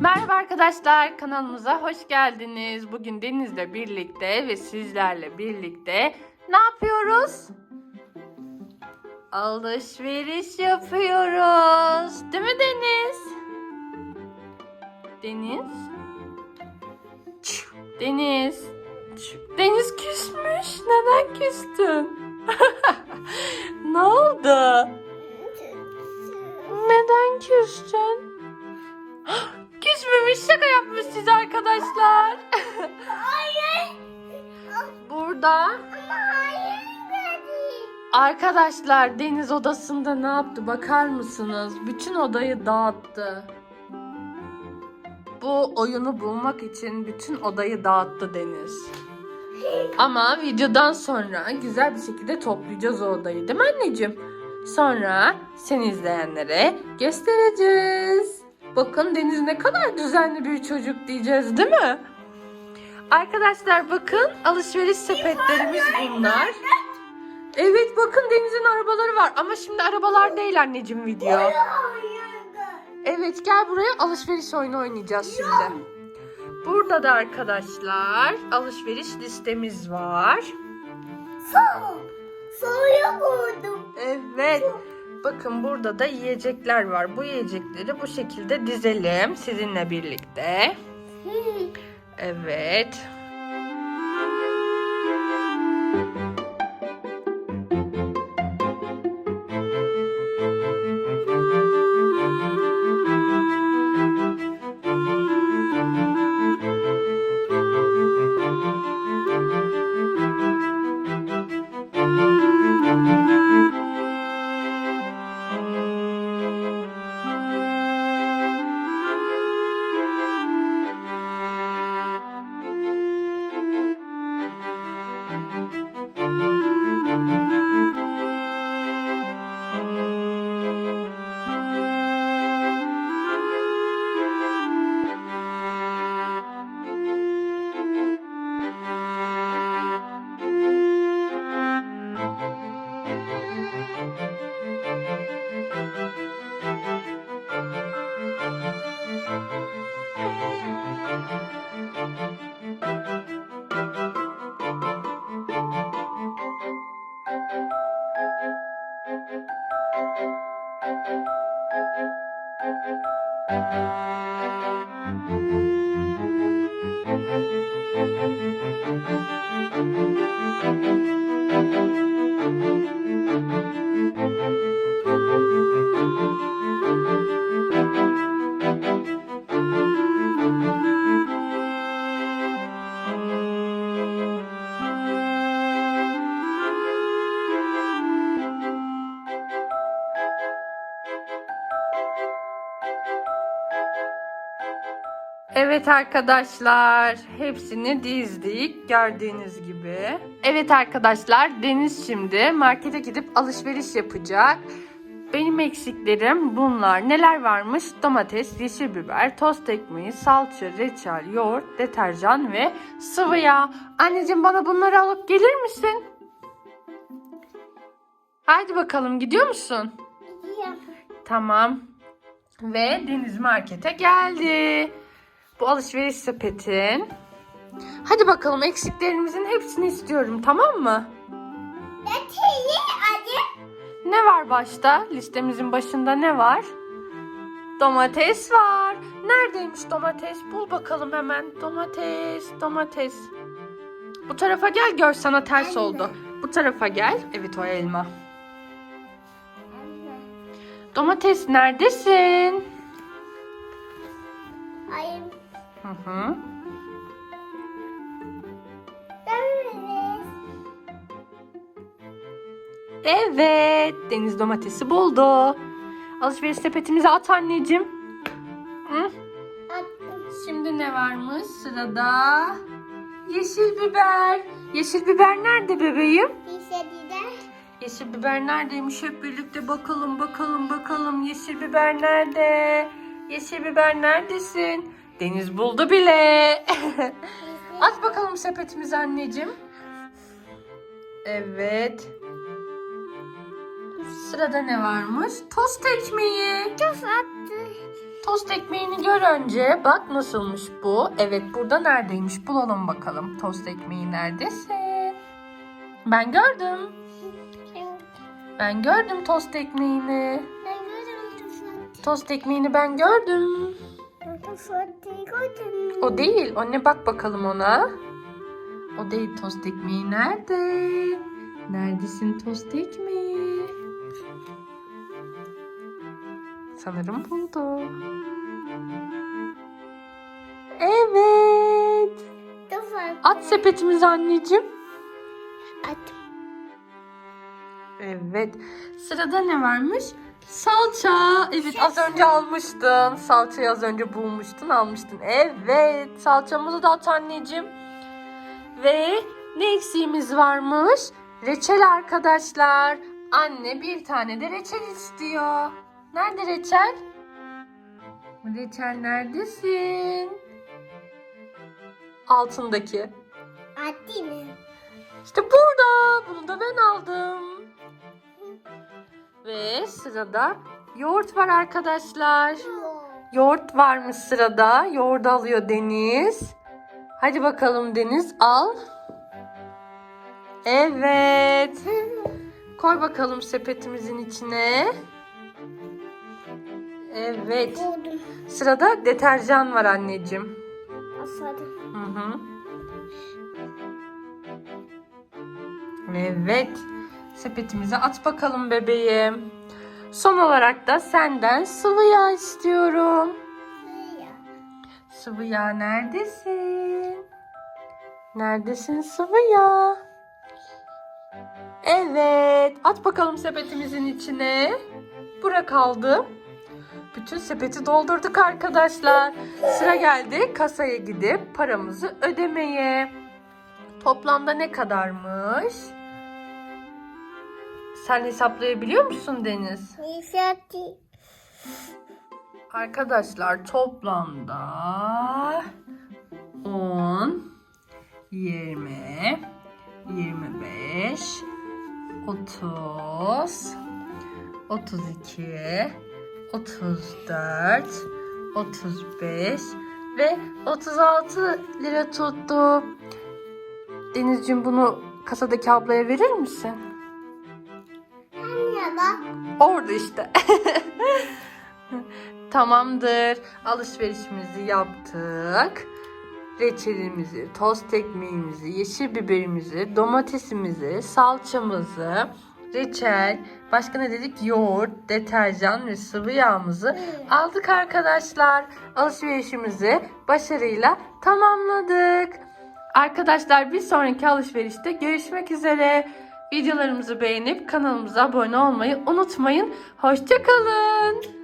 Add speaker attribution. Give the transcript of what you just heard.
Speaker 1: Merhaba arkadaşlar kanalımıza hoş geldiniz. Bugün Deniz'le birlikte ve sizlerle birlikte ne yapıyoruz? Alışveriş yapıyoruz. Değil mi Deniz? Deniz? Deniz. Deniz küsmüş. Neden küstün? ne oldu? Neden küstün? Küsmemiş şaka yapmış size arkadaşlar.
Speaker 2: Hayır.
Speaker 1: Burada
Speaker 2: hayır
Speaker 1: arkadaşlar deniz odasında ne yaptı bakar mısınız? Bütün odayı dağıttı. Bu oyunu bulmak için bütün odayı dağıttı Deniz. Ama videodan sonra güzel bir şekilde toplayacağız o odayı değil mi anneciğim? Sonra seni izleyenlere göstereceğiz. Bakın Deniz ne kadar düzenli bir çocuk diyeceğiz değil mi? Arkadaşlar bakın alışveriş sepetlerimiz bunlar. Evet bakın Deniz'in arabaları var ama şimdi arabalar değil anneciğim video. Evet gel buraya alışveriş oyunu oynayacağız şimdi. Burada da arkadaşlar alışveriş listemiz var.
Speaker 2: Soğuk. Soğuya vurdum.
Speaker 1: Evet. Bakın burada da yiyecekler var. Bu yiyecekleri bu şekilde dizelim sizinle birlikte. Evet. Thank you. Evet arkadaşlar, hepsini dizdik gördüğünüz gibi. Evet arkadaşlar, Deniz şimdi markete gidip alışveriş yapacak. Benim eksiklerim bunlar. Neler varmış? Domates, yeşil biber, tost ekmeği, salça, reçel, yoğurt, deterjan ve sıvı yağ. Anneciğim bana bunları alıp gelir misin? Haydi bakalım gidiyor musun? Tamam. Ve Deniz Market'e geldi. Bu alışveriş sepetin. Hadi bakalım eksiklerimizin hepsini istiyorum tamam mı? Ne var başta? Listemizin başında ne var? Domates var. Neredeymiş domates? Bul bakalım hemen. Domates, domates. Bu tarafa gel gör sana ters oldu. Bu tarafa gel. Evet o elma. Domates neredesin?
Speaker 2: Hayır.
Speaker 1: Hı hı. Evet, deniz domatesi buldu. Alışveriş sepetimize at anneciğim. Hı?
Speaker 2: Attım.
Speaker 1: Şimdi ne varmış sırada? Yeşil biber. Yeşil biber nerede bebeğim?
Speaker 2: Şey de.
Speaker 1: Yeşil biber neredeymiş? Hep birlikte bakalım, bakalım, bakalım. Yeşil biber nerede? Yeşil biber neredesin? Deniz buldu bile. At bakalım sepetimizi anneciğim. Evet. Sırada ne varmış? Tost ekmeği.
Speaker 2: Tuz attı.
Speaker 1: Tost ekmeğini gör önce. Bak nasılmış bu. Evet burada neredeymiş? Bulalım bakalım. Tost ekmeği neredesin? Ben gördüm. Ben gördüm tost ekmeğini.
Speaker 2: Ben gördüm attı.
Speaker 1: Tost ekmeğini ben gördüm. O değil. O ne bak bakalım ona. O değil tost ekmeği nerede? Neredesin tost ekmeği? Sanırım buldu. Evet. At sepetimizi anneciğim.
Speaker 2: Attım.
Speaker 1: Evet. Sırada ne varmış? Salça. Evet az önce almıştın. Salçayı az önce bulmuştun almıştın. Evet. Salçamızı da at anneciğim. Ve ne eksiğimiz varmış? Reçel arkadaşlar. Anne bir tane de reçel istiyor. Nerede reçel? Reçel neredesin? Altındaki.
Speaker 2: Attı mı?
Speaker 1: İşte burada. Bunu da ben aldım. Ve sırada yoğurt var arkadaşlar. Yoğurt varmış sırada. Yoğurdu alıyor Deniz. Hadi bakalım Deniz al. Evet. Koy bakalım sepetimizin içine. Evet. Sırada deterjan var anneciğim. Hı hı. Evet. Sepetimize at bakalım bebeğim. Son olarak da senden sıvı yağ istiyorum. Sıvı yağ neredesin? Neredesin sıvı yağ? Evet. At bakalım sepetimizin içine. Bura kaldı. Bütün sepeti doldurduk arkadaşlar. Sıra geldi kasaya gidip paramızı ödemeye. Toplamda ne kadarmış? Sen hesaplayabiliyor musun Deniz?
Speaker 2: Nisati.
Speaker 1: Arkadaşlar toplamda 10, 20, 25, 30, 32, 34, 35 ve 36 lira tuttu. Denizciğim bunu kasadaki ablaya verir misin? Orada işte. Tamamdır. Alışverişimizi yaptık. Reçelimizi, tost ekmeğimizi, yeşil biberimizi, domatesimizi, salçamızı, reçel, başka ne dedik? Yoğurt, deterjan ve sıvı yağımızı aldık arkadaşlar. Alışverişimizi başarıyla tamamladık. Arkadaşlar bir sonraki alışverişte görüşmek üzere. Videolarımızı beğenip kanalımıza abone olmayı unutmayın. Hoşçakalın.